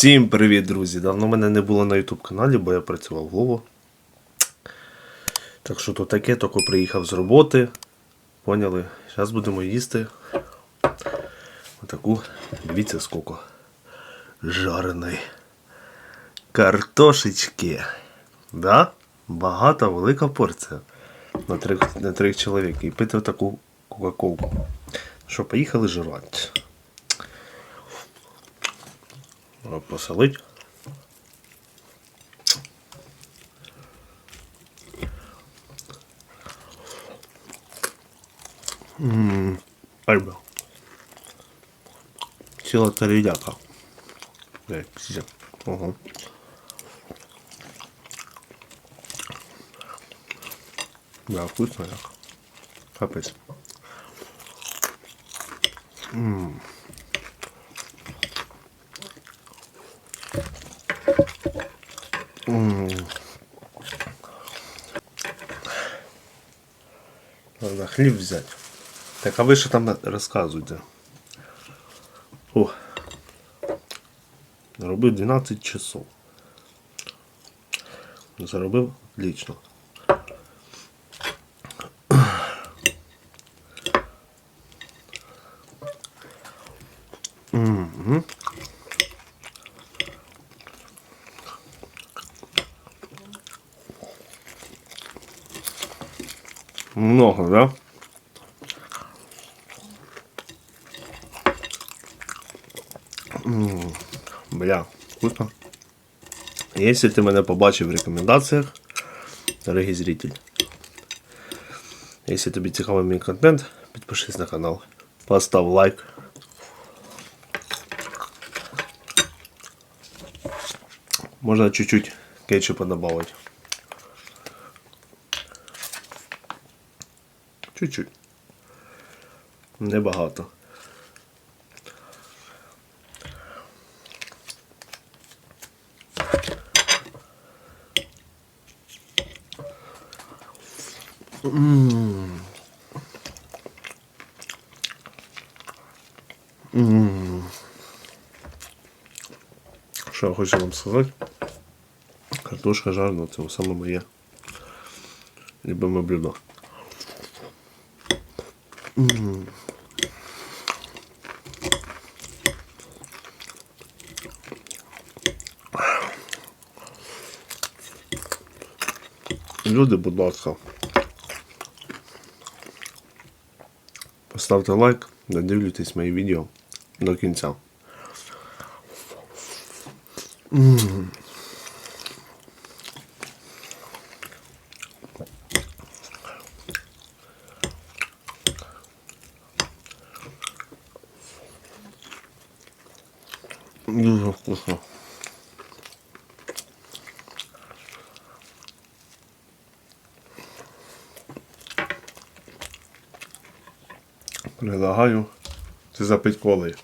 Всім привіт, друзі! Давно мене не було на YouTube каналі, бо я працював в Лово. Так що то таке, тільки приїхав з роботи. Поняли? Зараз будемо їсти. Отаку, дивіться скільки. Жареної картошечки. Да? Багата, велика порція. На трьох, на чоловік. І пити таку кока-колку. Що, поїхали жрати. Треба посолить. Ммм, альба. Ціла таріляка. Як сіся. Ого. Да, вкусно як. Капець. Надо хліб взяти. Так, а ви що там розказуєте? О. Робив 12 часов. Заробив отлично. Мгм. Много, да? Бля, вкусно. Якщо ти мене побачив в рекомендаціях, дорогий зритель. Якщо тобі цікавий мій контент, підпишись на канал, постав лайк. Можна чуть-чуть кетчупа добавить. Чуть-чуть. Небагато. М. М. Що я хочу вам сказати? Картошка жарна, це саме моє любиме блюдо. Люди, будь ласка. Поставте лайк, додивлюйтесь мої відео до кінця. Дуже вкусно. Предлагаю це запить колою.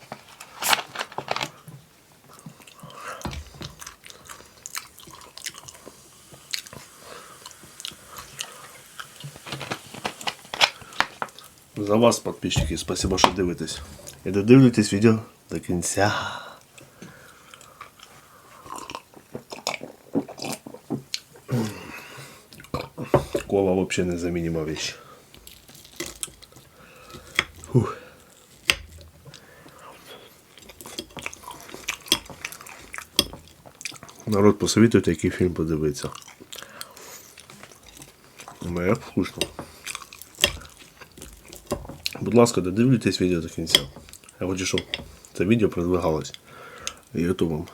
За вас, подписчики, спасибо, що дивитесь. І додивлюйтесь відео до кінця. Кола вообще незаменима вещь. Фух. Народ, посоветуйте, який фільм подивитися. Ну, вкусно. Будь ласка, додивлюйтесь відео до кінця. Я хочу, щоб це відео продвигалось ютубом.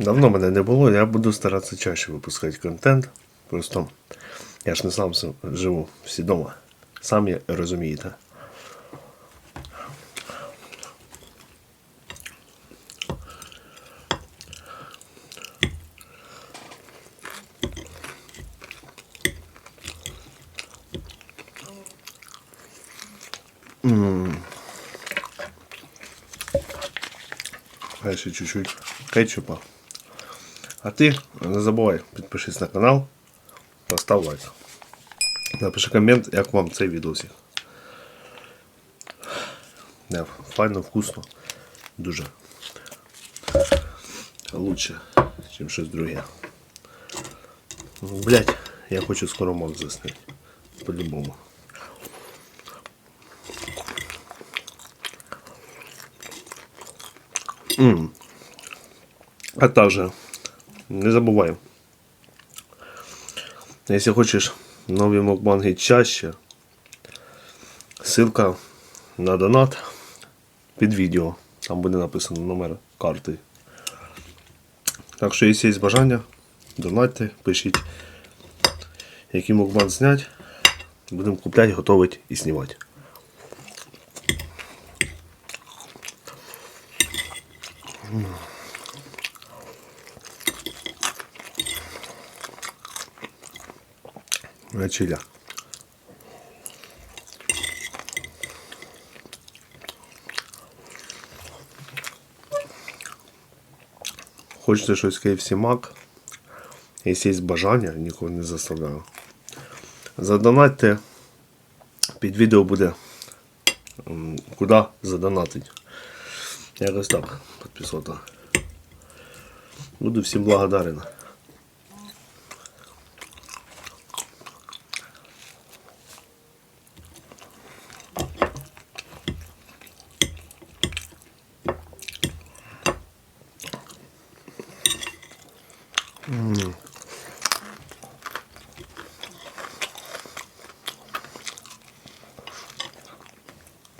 Давно мене не було, я буду старатися чаще випускати контент. Просто я ж не сам живу всі вдома. Самі розумієте. Ще чуть-чуть кетчупа. А ти не забувай, підпишись на канал, постав лайк. Напиши комент, як вам цей відосик. Не, файно, вкусно. Дуже. Лучше, ніж щось друге. Блять, я хочу скоро мак заснути. По-любому. А также не забываем. Если хочешь новые мукбанги чаще, ссылка на донат під відео. Там буде написано номер карти. Так що, якщо є бажання, донатьте, пишіть, який мукбан зняти. Будемо купляти, готувати і знімати. Вечеря. Хочете щось KFC Mac? Якщо є бажання, нікого не заставляю. Задонатьте. Під відео буде куди задонатить. Якось так, підписота. Буду всім благодарен.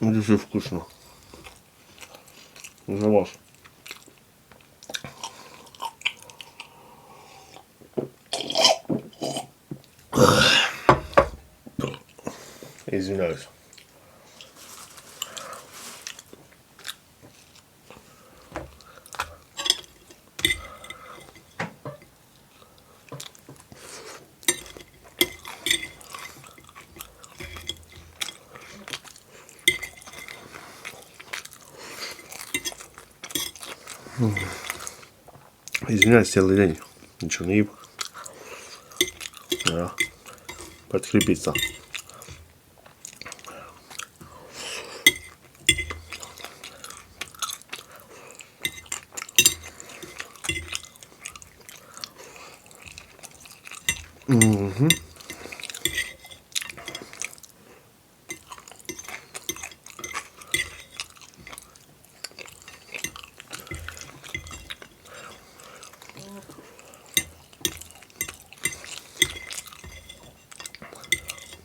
Дуже вкусно. За вас. Извиняюсь. Извиняюсь, целый день. Ничего не ел. Да. Подкрепиться.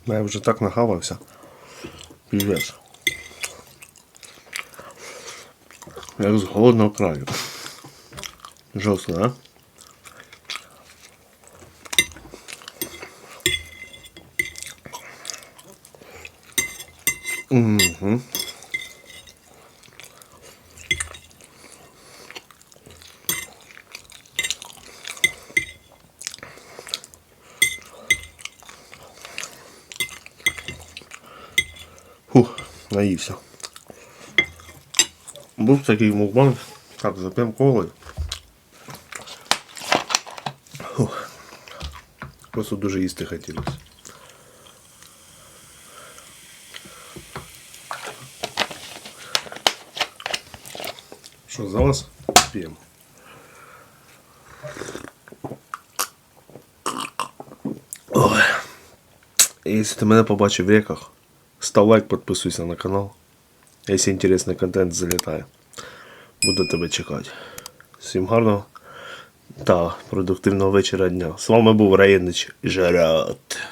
Я вже так нахавався. Піздець. Як з голодного краю. Жорстко, да? Угу. Фух, наївся. Був такий мукбанк. Так, зап'ємо колою. Просто дуже їсти хотілося. Що, за вас п'ємо? Якщо ти мене побачив в реках, став лайк, підписуйся на канал. Якщо інтересний контент залітає. Буду тебе чекати. Всім гарного та продуктивного вечора дня. З вами був Раєнич Жарат.